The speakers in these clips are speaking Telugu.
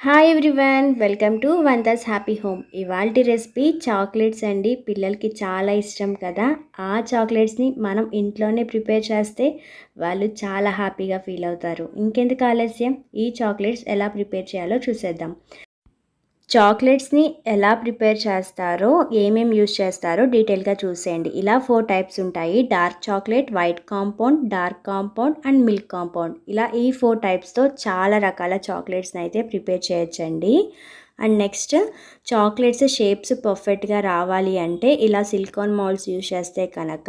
Hi everyone welcome to Vanda's happy home ఇవాళ రెసిపీ చాక్లెట్స్ అండి. పిల్లలకి చాలా ఇష్టం కదా. ఆ చాక్లెట్స్ని మనం ఇంట్లోనే ప్రిపేర్ చేస్తే వాళ్ళు చాలా హ్యాపీగా ఫీల్ అవుతారు. ఇంకెందుకు ఆలస్యం? ఈ చాక్లెట్స్ ఎలా ప్రిపేర్ చేయాలో చూసేద్దాం. చాక్లెట్స్ని ఎలా ప్రిపేర్ చేస్తారో ఏమేమి యూస్ చేస్తారో డీటెయిల్గా చూసేయండి. ఇలా ఫోర్ టైప్స్ ఉంటాయి. Dark chocolate white compound dark compound and milk compound. ఇలా ఈ ఫోర్ టైప్స్తో చాలా రకాల చాక్లెట్స్ని అయితే ప్రిపేర్ చేయొచ్చండి. అండ్ నెక్స్ట్ చాక్లెట్స్ షేప్స్ పర్ఫెక్ట్గా రావాలి అంటే ఇలా సిలికాన్ మాల్స్ యూజ్ చేస్తే కనుక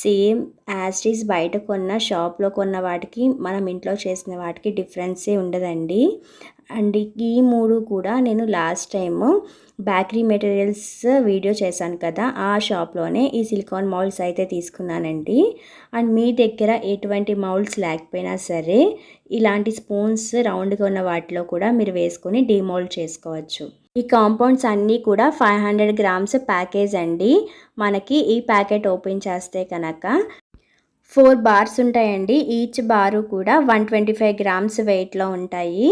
సేమ్ యాస్టీస్ బయట కొన్న షాప్లో కొన్న వాటికి మనం ఇంట్లో చేసిన వాటికి డిఫరెన్సే ఉండదండి. అండ్ ఈ మూడు కూడా నేను last time bakery materials video చేశాను కదా ఆ షాప్లోనే ఈ సిలికాన్ మౌల్డ్స్ అయితే తీసుకున్నానండి. అండ్ మీ దగ్గర ఎటువంటి మౌల్డ్స్ లేకపోయినా సరే ఇలాంటి స్పూన్స్ రౌండ్గా ఉన్న వాటిలో కూడా మీరు వేసుకొని డిమౌల్డ్ చేసుకోవచ్చు. ఈ కాంపౌండ్స్ అన్నీ కూడా ఫైవ్ హండ్రెడ్ గ్రామ్స్ ప్యాకేజ్ అండి. మనకి ఈ ప్యాకెట్ ఓపెన్ చేస్తే కనుక ఫోర్ బార్స్ ఉంటాయండి. ఈచ్ బారు కూడా వన్ ట్వంటీ ఫైవ్ గ్రామ్స్ వెయిట్లో ఉంటాయి.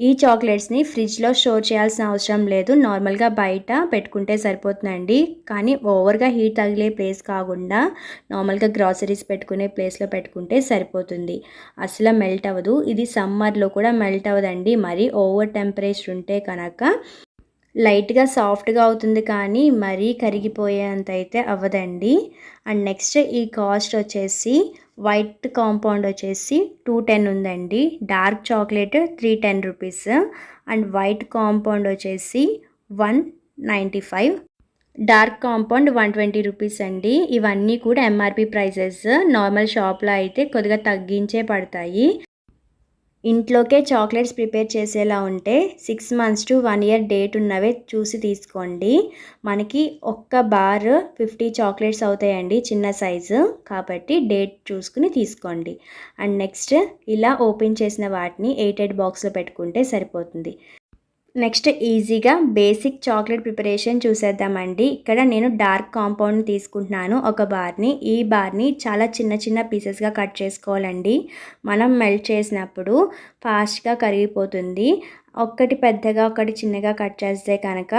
ఈ చాక్లెట్స్ని ఫ్రిడ్జ్లో స్టోర్ చేయాల్సిన అవసరం లేదు. నార్మల్గా బయట పెట్టుకుంటే సరిపోతుందండి. కానీ ఓవర్గా హీట్ తగిలే ప్లేస్ కాకుండా నార్మల్గా గ్రాసరీస్ పెట్టుకునే ప్లేస్లో పెట్టుకుంటే సరిపోతుంది. అసలు మెల్ట్ అవ్వదు. ఇది సమ్మర్లో కూడా మెల్ట్ అవ్వదండి. మరి ఓవర్ టెంపరేచర్ ఉంటే కనుక లైట్గా సాఫ్ట్గా అవుతుంది కానీ మరీ కరిగిపోయేంత అయితే అవ్వదండి. అండ్ నెక్స్ట్ ఈ కాస్ట్ వచ్చేసి వైట్ కాంపౌండ్ వచ్చేసి టూ టెన్ ఉందండి. Dark chocolate three ten rupees. And white compound వచ్చేసి one ninety five. Dark compound one twenty rupees అండి. ఇవన్నీ కూడా ఎంఆర్పి ప్రైసెస్ నార్మల్ షాప్లో అయితే కొద్దిగా తగ్గించే పడతాయి. ఇంట్లోకే చాక్లెట్స్ ప్రిపేర్ చేసేలా ఉంటే six months to one year date ఉన్నవే చూసి తీసుకోండి. మనకి ఒక్క బార్ ఫిఫ్టీ చాక్లెట్స్ అవుతాయండి చిన్న సైజు. కాబట్టి డేట్ చూసుకుని తీసుకోండి. అండ్ నెక్స్ట్ ఇలా ఓపెన్ చేసిన వాటిని ఎయిట్ ఎయిట్ బాక్స్లో పెట్టుకుంటే సరిపోతుంది. నెక్స్ట్ ఈజీగా బేసిక్ చాక్లెట్ ప్రిపరేషన్ చూసేద్దామండి. ఇక్కడ నేను డార్క్ కాంపౌండ్ తీసుకుంటున్నాను. ఒక బార్ని ఈ బార్ని చాలా చిన్న చిన్న పీసెస్గా కట్ చేసుకోవాలండి. మనం మెల్ట్ చేసినప్పుడు ఫాస్ట్గా కరిగిపోతుంది. ఒక్కటి పెద్దగా ఒకటి చిన్నగా కట్ చేస్తే కనుక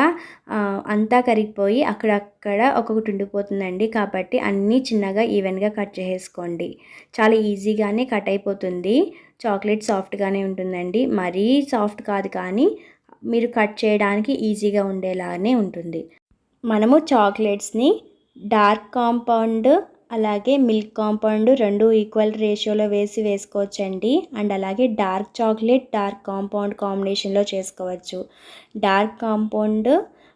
అంతా కరిగిపోయి అక్కడక్కడ ఒక్కొక్కటి ఉండిపోతుందండి. కాబట్టి అన్నీ చిన్నగా ఈవెన్గా కట్ చేసుకోండి చాలా ఈజీగానే కట్ అయిపోతుంది. చాక్లెట్ సాఫ్ట్గానే ఉంటుందండి. మరీ సాఫ్ట్ కాదు కానీ మీరు కట్ చేయడానికి ఈజీగా ఉండేలానే ఉంటుంది. మనము చాక్లెట్స్ని డార్క్ కాంపౌండ్ అలాగే మిల్క్ కాంపౌండ్ రెండు ఈక్వల్ రేషియోలో వేసి వేసుకోవచ్చండి. అండ్ అలాగే డార్క్ చాక్లెట్ డార్క్ కాంపౌండ్ కాంబినేషన్లో చేసుకోవచ్చు. డార్క్ కాంపౌండ్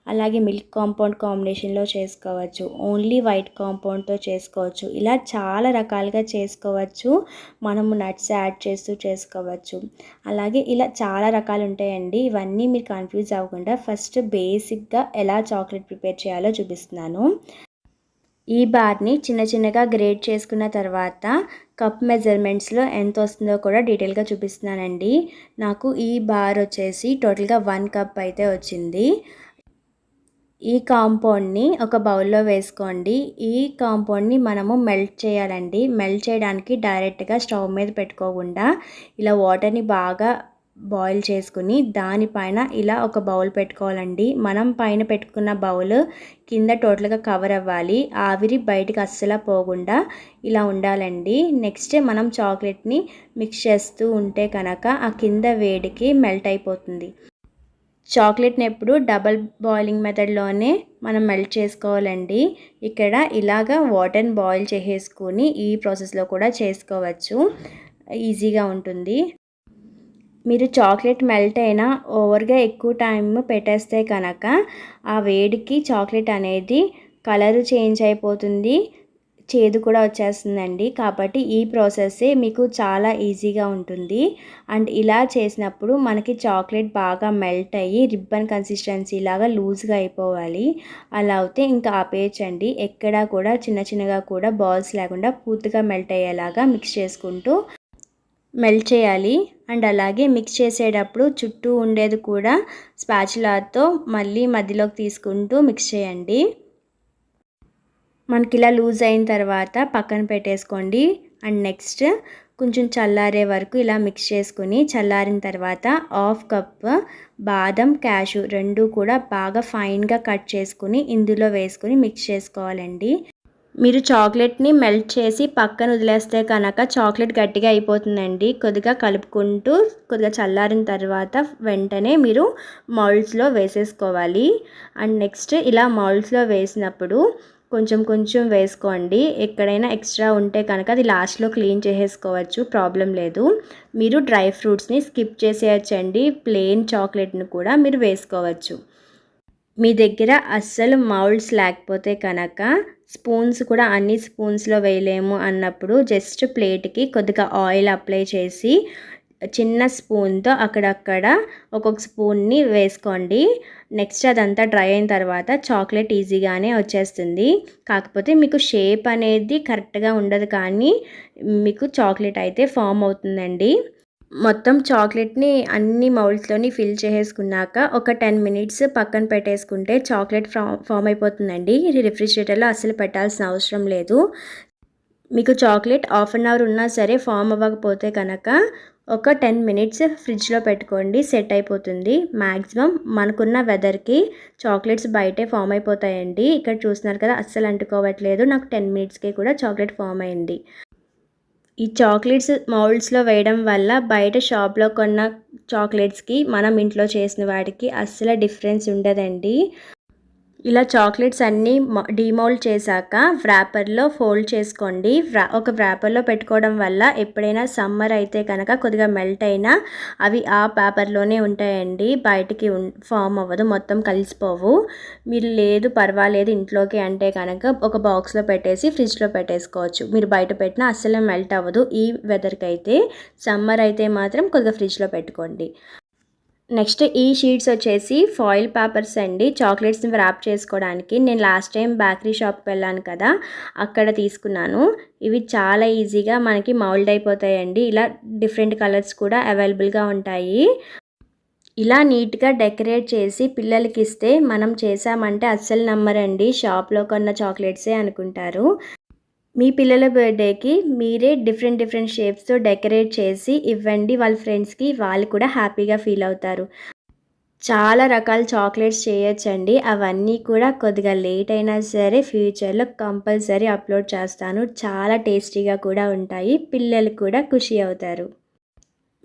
అలాగే మిల్క్ కాంపౌండ్ కాంబినేషన్లో చేసుకోవచ్చు. ఓన్లీ వైట్ కాంపౌండ్తో చేసుకోవచ్చు. ఇలా చాలా రకాలుగా చేసుకోవచ్చు. మనము నట్స్ యాడ్ చేస్తూ చేసుకోవచ్చు. అలాగే ఇలా చాలా రకాలు ఉంటాయండి. ఇవన్నీ మీరు కన్ఫ్యూజ్ అవ్వకుండా ఫస్ట్ బేసిక్గా ఎలా చాక్లెట్ ప్రిపేర్ చేయాలో చూపిస్తున్నాను. ఈ బార్ని చిన్న చిన్నగా గ్రేడ్ చేసుకున్న తర్వాత కప్ మెజర్మెంట్స్లో ఎంత వస్తుందో కూడా డీటెయిల్గా చూపిస్తున్నానండి. నాకు ఈ బార్ వచ్చేసి టోటల్గా వన్ కప్ అయితే వచ్చింది. ఈ కాంపౌండ్ని ఒక బౌల్లో వేసుకోండి. ఈ కాంపౌండ్ని మనము మెల్ట్ చేయాలండి. మెల్ట్ చేయడానికి డైరెక్ట్గా స్టవ్ మీద పెట్టుకోకుండా ఇలా వాటర్ని బాగా బాయిల్ చేసుకుని దానిపైన ఇలా ఒక బౌల్ పెట్టుకోవాలండి. మనం పైన పెట్టుకున్న బౌల్ కింద టోటల్గా కవర్ అవ్వాలి. ఆవిరి బయటకు అస్సలు పోకుండా ఇలా ఉండాలండి. నెక్స్ట్ మనం చాక్లెట్ని మిక్స్ చేస్తూ ఉంటే కనుక ఆ కింద వేడికి మెల్ట్ అయిపోతుంది. చాక్లెట్ని ఎప్పుడు డబల్ బాయిలింగ్ మెథడ్లోనే మనం మెల్ట్ చేసుకోవాలండి. ఇక్కడ ఇలాగ వాటర్ని బాయిల్ చేసేసుకొని ఈ ప్రాసెస్లో కూడా చేసుకోవచ్చు. ఈజీగా ఉంటుంది. మీరు చాక్లెట్ మెల్ట్ అయినా ఓవర్గా ఎక్కువ టైం పెట్టేస్తే కనుక ఆ వేడికి చాక్లెట్ అనేది కలర్ చేంజ్ అయిపోతుంది. చేదు కూడా వచ్చేస్తుందండి. కాబట్టి ఈ ప్రాసెస్సే మీకు చాలా ఈజీగా ఉంటుంది. అండ్ ఇలా చేసినప్పుడు మనకి చాక్లెట్ బాగా మెల్ట్ అయ్యి రిబ్బన్ కన్సిస్టెన్సీ లాగా లూజ్గా అయిపోవాలి. అలా అయితే ఇంకా ఆపేయచ్చండి. ఎక్కడా కూడా చిన్న చిన్నగా కూడా బాల్స్ లేకుండా పూర్తిగా మెల్ట్ అయ్యేలాగా మిక్స్ చేసుకుంటూ మెల్ట్ చేయాలి. అండ్ అలాగే మిక్స్ చేసేటప్పుడు చుట్టూ ఉండేది కూడా స్పాచులాతో మళ్ళీ మధ్యలోకి తీసుకుంటూ మిక్స్ చేయండి. మనకి ఇలా లూజ్ అయిన తర్వాత పక్కన పెట్టేసుకోండి. అండ్ నెక్స్ట్ కొంచెం చల్లారే వరకు ఇలా మిక్స్ చేసుకుని చల్లారిన తర్వాత హాఫ్ కప్ బాదం క్యాషు రెండు కూడా బాగా ఫైన్గా కట్ చేసుకుని ఇందులో వేసుకుని మిక్స్ చేసుకోవాలండి. మీరు చాక్లెట్ని మెల్ట్ చేసి పక్కన వదిలేస్తే కనుక చాక్లెట్ గట్టిగా అయిపోతుందండి. కొద్దిగా కలుపుకుంటూ కొద్దిగా చల్లారిన తర్వాత వెంటనే మీరు మౌల్డ్స్లో వేసేసుకోవాలి. అండ్ నెక్స్ట్ ఇలా మౌల్డ్స్లో వేసినప్పుడు కొంచెం కొంచెం వేసుకోండి. ఎక్కడైనా ఎక్స్ట్రా ఉంటే కనుక అది లాస్ట్లో క్లీన్ చేసేసుకోవచ్చు. ప్రాబ్లం లేదు. మీరు డ్రై ఫ్రూట్స్ని స్కిప్ చేసేయచ్చండి. ప్లెయిన్ చాక్లెట్ని కూడా మీరు వేసుకోవచ్చు. మీ దగ్గర అస్సలు మౌల్డ్స్ లేకపోతే కనుక స్పూన్స్ కూడా అన్ని స్పూన్స్లో వేయలేము అన్నప్పుడు జస్ట్ ప్లేట్కి కొద్దిగా ఆయిల్ అప్లై చేసి చిన్న స్పూన్తో అక్కడక్కడ ఒక్కొక్క స్పూన్ని వేసుకోండి. నెక్స్ట్ అదంతా డ్రై అయిన తర్వాత చాక్లెట్ ఈజీగానే వచ్చేస్తుంది. కాకపోతే మీకు షేప్ అనేది కరెక్ట్గా ఉండదు కానీ మీకు చాక్లెట్ అయితే ఫామ్ అవుతుందండి. మొత్తం చాక్లెట్ని అన్ని మౌల్స్లోని ఫిల్ చేసేసుకున్నాక ఒక టెన్ మినిట్స్ పక్కన పెట్టేసుకుంటే చాక్లెట్ ఫామ్ అయిపోతుందండి. రిఫ్రిజిరేటర్లో అసలు పెట్టాల్సిన అవసరం లేదు. మీకు చాక్లెట్ హాఫ్ అన్ అవర్ ఉన్నా సరే ఫామ్ అవ్వకపోతే కనుక ఒక టెన్ మినిట్స్ ఫ్రిడ్జ్లో పెట్టుకోండి సెట్ అయిపోతుంది. మ్యాక్సిమం మనకున్న వెదర్కి చాక్లెట్స్ బయటే ఫామ్ అయిపోతాయండి. ఇక్కడ చూస్తున్నారు కదా అస్సలు అంటుకోవట్లేదు. నాకు టెన్ మినిట్స్కి కూడా చాక్లెట్ ఫామ్ అయింది. ఈ చాక్లెట్స్ మౌల్డ్స్లో వేయడం వల్ల బయట షాప్లో కొన్న చాక్లెట్స్కి మనం ఇంట్లో చేసిన వాటికి అస్సలు డిఫరెన్స్ ఉండదండి. ఇలా చాక్లెట్స్ అన్నీ డిమోల్డ్ చేశాక వ్రాపర్లో ఫోల్డ్ చేసుకోండి. వ్రా ఒక వ్రాపర్లో పెట్టుకోవడం వల్ల ఎప్పుడైనా సమ్మర్ అయితే కనుక కొద్దిగా మెల్ట్ అయినా అవి ఆ పేపర్లోనే ఉంటాయండి. బయటికి ఫామ్ అవ్వదు. మొత్తం కలిసిపోవు. మీరు లేదు పర్వాలేదు ఇంట్లోకి అంటే కనుక ఒక బాక్స్లో పెట్టేసి ఫ్రిడ్జ్లో పెట్టేసుకోవచ్చు. మీరు బయట పెట్టినా అస్సలు మెల్ట్ అవ్వదు. ఈ వెదర్కి అయితే సమ్మర్ అయితే మాత్రం కొద్దిగా ఫ్రిడ్జ్లో పెట్టుకోండి. నెక్స్ట్ ఈ షీట్స్ వచ్చేసి ఫాయిల్ పేపర్స్ అండి. చాక్లెట్స్ని ర్యాప్ చేసుకోవడానికి. నేను లాస్ట్ టైం బేకరీ షాప్కి వెళ్ళాను కదా అక్కడ తీసుకున్నాను. ఇవి చాలా ఈజీగా మనకి మౌల్డ్ అయిపోతాయండి. ఇలా డిఫరెంట్ కలర్స్ కూడా అవైలబుల్గా ఉంటాయి. ఇలా నీట్గా డెకరేట్ చేసి పిల్లలకి ఇస్తే మనం చేసామంటే అస్సలు నమ్మరండి. షాప్లో కొన్న చాక్లెట్సే అనుకుంటారు. మీ పిల్లల బర్త్డేకి మీరే డిఫరెంట్ డిఫరెంట్ షేప్స్తో డెకరేట్ చేసి ఇవ్వండి. వాళ్ళ ఫ్రెండ్స్కి వాళ్ళు కూడా హ్యాపీగా ఫీల్ అవుతారు. చాలా రకాల చాక్లెట్స్ చేయొచ్చండి. అవన్నీ కూడా కొద్దిగా లేట్ అయినా సరే ఫ్యూచర్లో కంపల్సరీ అప్లోడ్ చేస్తాను. చాలా టేస్టీగా కూడా ఉంటాయి. పిల్లలు కూడా ఖుషి అవుతారు.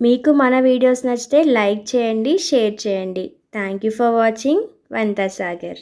మీకు మన వీడియోస్ నచ్చితే లైక్ చేయండి షేర్ చేయండి. Thank you for watching Vantha Sagar.